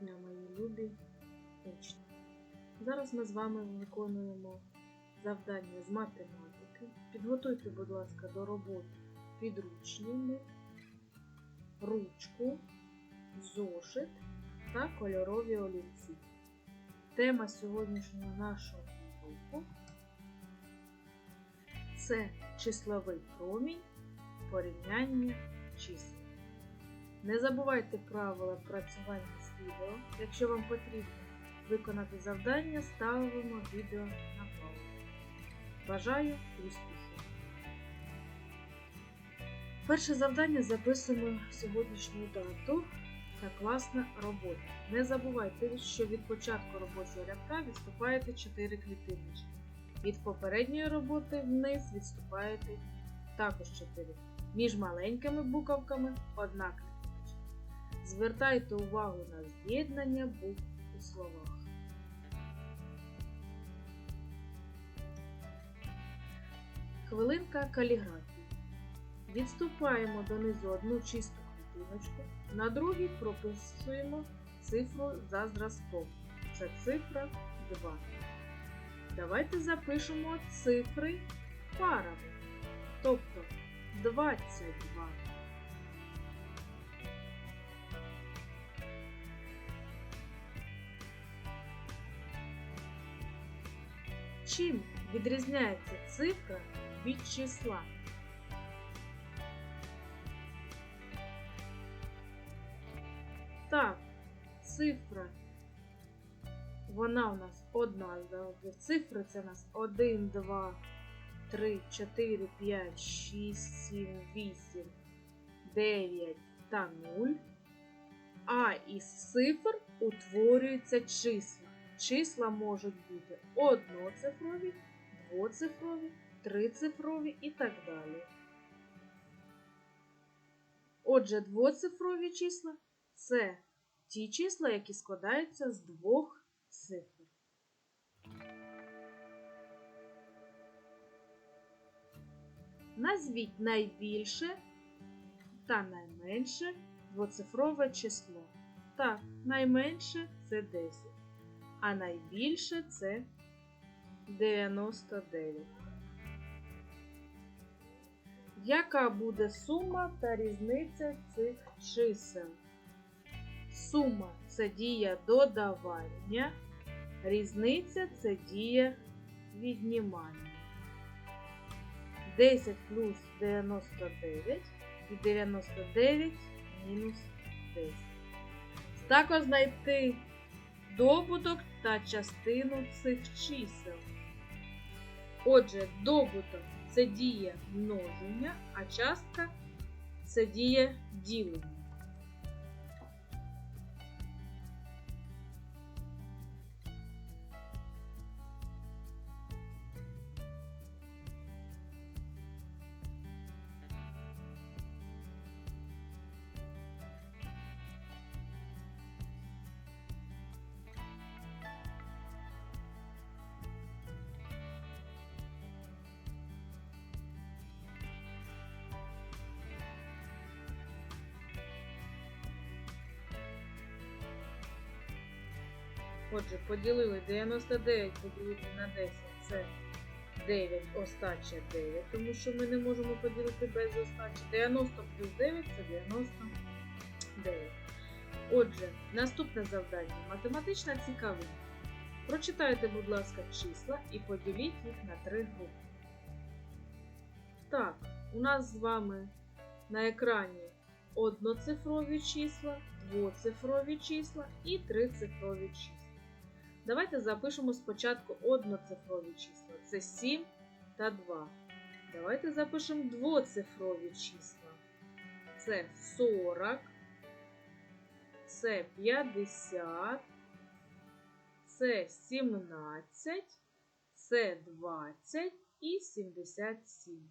дня, мої любі учні. Зараз ми з вами виконуємо завдання з математики. Підготуйте, будь ласка, до роботи підручник, ручку, зошит та кольорові олівці. Тема сьогоднішнього нашого уроку це числовий промінь порівняння чисел. Не забувайте правила працювання відео. Якщо вам потрібно виконати завдання, ставимо відео на паузу. Бажаю успіхів! Перше завдання записуємо сьогоднішню дату та класна робота. Не забувайте, що від початку робочого рядка відступаєте 4 клітиночки. Від попередньої роботи вниз відступаєте також 4. Між маленькими буковками одна клітиночка. Звертайте увагу на з'єднання букв у словах. Хвилинка каліграфії. Відступаємо донизу одну чисту клітиночку, на другій прописуємо цифру за зразком. Це цифра 2. Давайте запишемо цифри парами. Тобто 22. Чим відрізняється цифра від числа? Так, цифра. Вона у нас одна завжди. Цифри це у нас 1, 2, 3, 4, 5, 6, 7, 8, 9 та 0. А із цифр утворюються числа. Числа можуть бути одноцифрові, двоцифрові, трицифрові і так далі. Отже, двоцифрові числа це ті числа, які складаються з двох цифр. Назвіть найбільше та найменше двоцифрове число. Так, найменше це 10, а найбільше це 99. Яка буде сума та різниця цих чисел? Сума це дія додавання, різниця це дія віднімання. 10 плюс 99 і 99 мінус 10. Також знайти добуток та частину цих чисел. Отже, добуток це дія множення, а частка це дія ділення. Отже, поділили 99 поділити на 10 це 9, остача 9, тому що ми не можемо поділити без остачі. 90 плюс 9 це 99. Отже, наступне завдання математична цікавинка. Прочитайте, будь ласка, числа і поділіть їх на три групи. Так, у нас з вами на екрані одноцифрові числа, двоцифрові числа і трицифрові числа. Давайте запишемо спочатку одноцифрові числа. Це 7 та 2. Давайте запишемо двоцифрові числа. Це 40, це 50, це 17, це 20 і 77.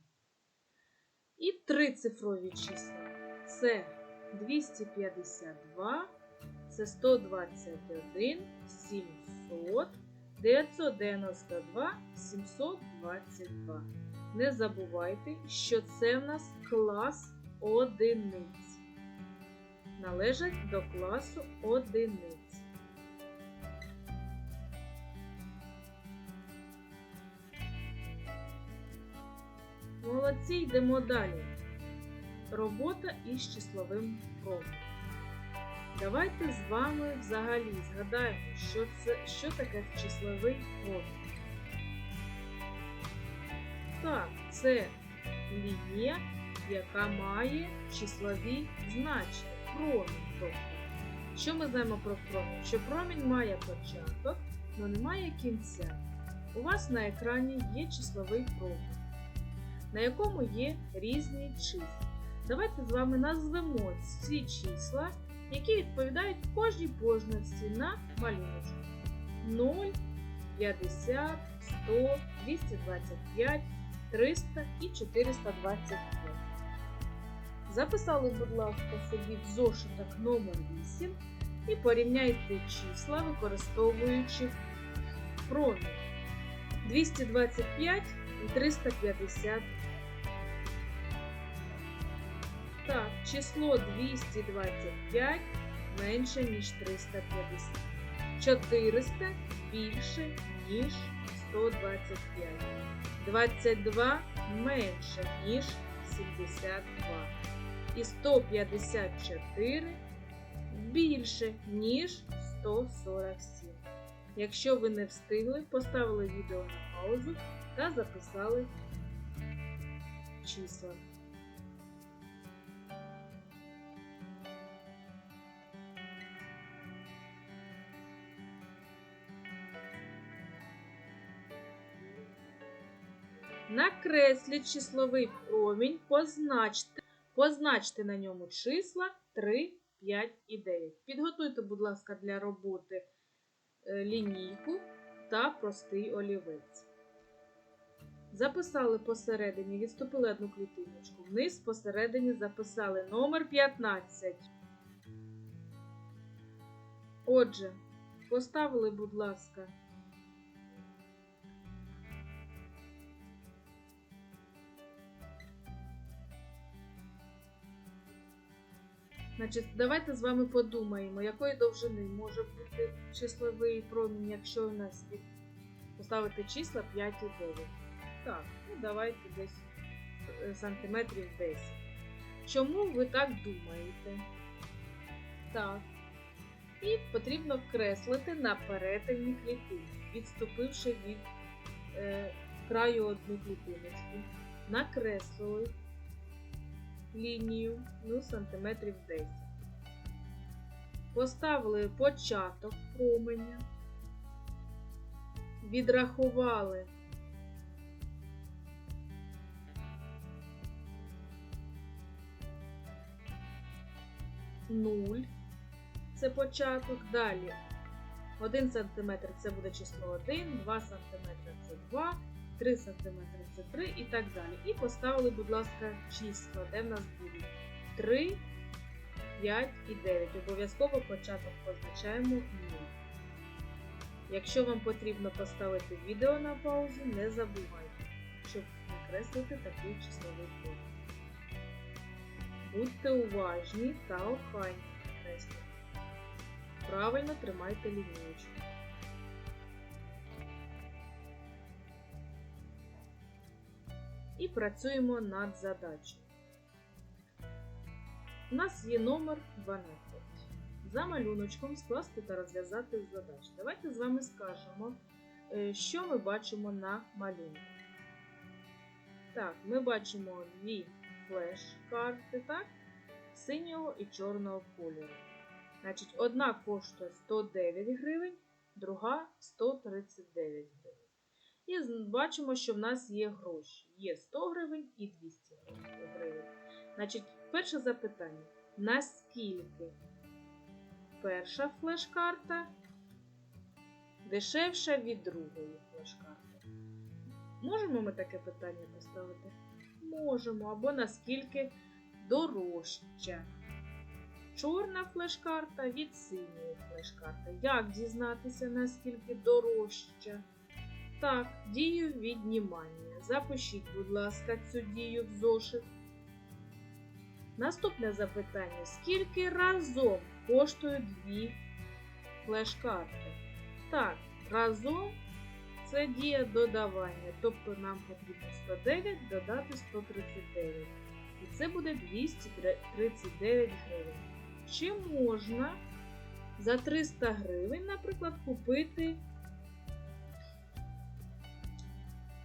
І трицифрові числа. Це 252, це 121, 700, 992, 722. Не забувайте, що це в нас клас одиниць. Належать до класу одиниць. Молодці йдемо далі. Робота із числовим кроком. Давайте з вами взагалі згадаємо, що, це, що таке числовий промінь. Так, це лінія, яка має числові значення. Промінь. Тобто. Що ми знаємо про промінь? Що промінь має початок, але не має кінця. У вас на екрані є числовий промінь, на якому є різні числа. Давайте з вами назвемо ці числа, які відповідають кожній позначці на малюночку. 0, 50, 100, 225, 300 і 425. Записали, будь ласка, собі в зошиток номер 8 і порівняйте числа, використовуючи промінь 225 і 350. Так, число 225 менше, ніж 350. 400 більше, ніж 125. 22 менше, ніж 72. І 154 більше, ніж 147. Якщо ви не встигли, поставили відео на паузу та записали числа. Накресліть числовий промінь, позначте, позначте на ньому числа 3, 5 і 9. Підготуйте, будь ласка, для роботи е, лінійку та простий олівець. Записали посередині, відступили одну клітиночку. Вниз посередині записали номер 15. Отже, поставили, будь ласка, Значить, давайте з вами подумаємо, якої довжини може бути числовий промінь, якщо у нас від... поставити числа 5 і 9. Так, ну давайте десь е, сантиметрів 10. Чому ви так думаєте? Так. І потрібно креслити на перетині клітини, відступивши від е, краю одну клітиночку. Накреслили лінію ну, сантиметрів 10. Поставили початок променя, відрахували нуль. Це початок. Далі 1 см це буде число 1, 2 см це 2, 3 см це 3 і так далі. І поставили, будь ласка, числа, де в нас будуть 3, 5 і 9. Обов'язково початок позначаємо 0. Якщо вам потрібно поставити відео на паузу, не забувайте, щоб накреслити такий числовий код. Будьте уважні та охайні накреслити. Правильно тримайте лінієчку. І працюємо над задачею. У нас є номер 12. За малюночком скласти та розв'язати задачу. Давайте з вами скажемо, е, що ми бачимо на малюнку. Так, ми бачимо дві флеш-карти, так? Синього і чорного кольору. Значить, одна коштує 109 гривень, друга 139 гривень. І бачимо, що в нас є гроші. Є 100 гривень і 200 гривень. Значить, перше запитання. Наскільки перша флеш-карта дешевша від другої флеш-карти? Можемо ми таке питання поставити? Можемо. Або наскільки дорожча. Чорна флеш-карта від синьої флеш-карти. Як дізнатися, наскільки дорожча? Так, дію віднімання. Запишіть, будь ласка, цю дію в зошит. Наступне запитання: скільки разом коштують дві флеш-карти? Так, разом Це дія додавання. Тобто нам потрібно 109 додати 139. І це буде 239 гривень. Чи можна за 300 гривень, наприклад, купити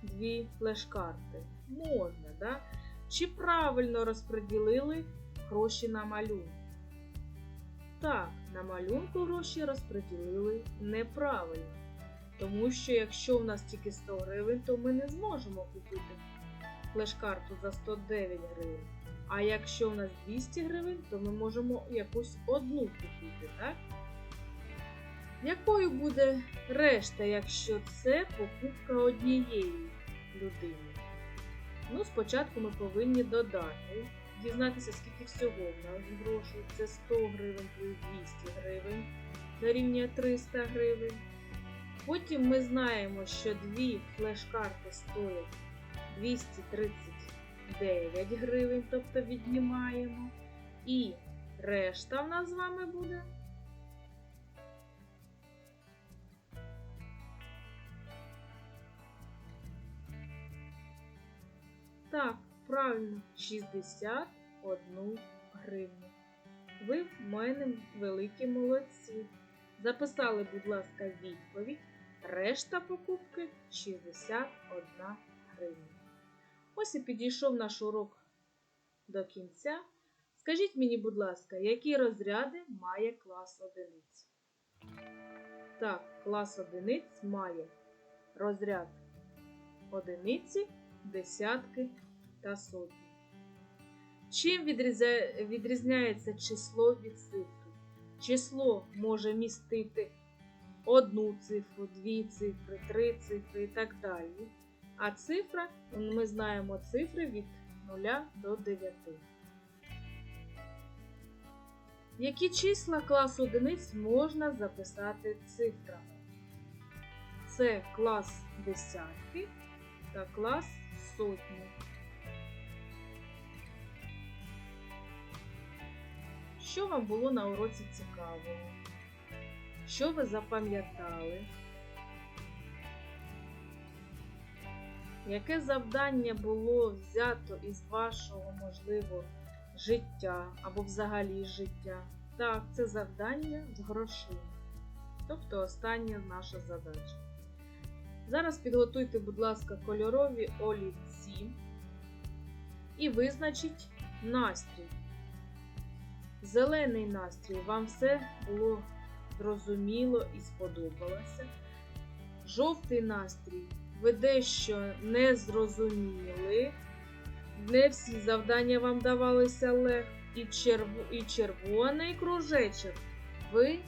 дві флеш-карти? Можна, да? Чи правильно розподілили гроші на малюнок? Так, на малюнку гроші розподілили неправильно. Тому що якщо в нас тільки 100 гривень, то ми не зможемо купити флеш-карту за 109 гривень. А якщо в нас 200 гривень, то ми можемо якусь одну купити, так? Якою буде решта, якщо це покупка однієї людини? Ну, спочатку ми повинні додати, дізнатися, скільки всього в нас грошей. Це 100 гривень плюс 200 гривень дорівнює 300 гривень. Потім ми знаємо, що дві флеш-карти стоять 239 гривень, тобто віднімаємо. І решта в нас з вами буде. Правильно, 61 гривню. Ви в мене великі молодці. Записали, будь ласка, відповідь. Решта покупки 61 гривня. Ось і підійшов наш урок до кінця. Скажіть мені, будь ласка, які розряди має клас одиниць? Так, клас одиниць має розряд одиниці, десятки та сотні. Чим відрізняється число від цифри? Число може містити одну цифру, дві цифри, три цифри і так далі. А цифра, ми знаємо цифри від 0 до 9. Які числа класу одиниць можна записати цифрами? Це клас десятки та клас сотні. Що вам було на уроці цікавого? Що ви запам'ятали? Яке завдання було взято із вашого, можливо, життя або взагалі життя? Так, це завдання з грошима. Тобто остання наша задача. Зараз підготуйте, будь ласка, кольорові олівці і визначіть настрій. Зелений настрій, вам все було зрозуміло і сподобалося. Жовтий настрій, ви дещо не зрозуміли. Не всі завдання вам давалися легко. І, черв... і червоний кружечок. Ви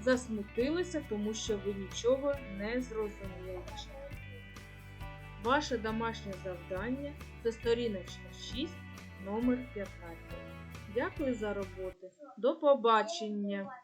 засмутилися, тому що ви нічого не зрозуміли. Ваше домашнє завдання це сторіночка 6, номер 15. Дякую за роботу. До побачення!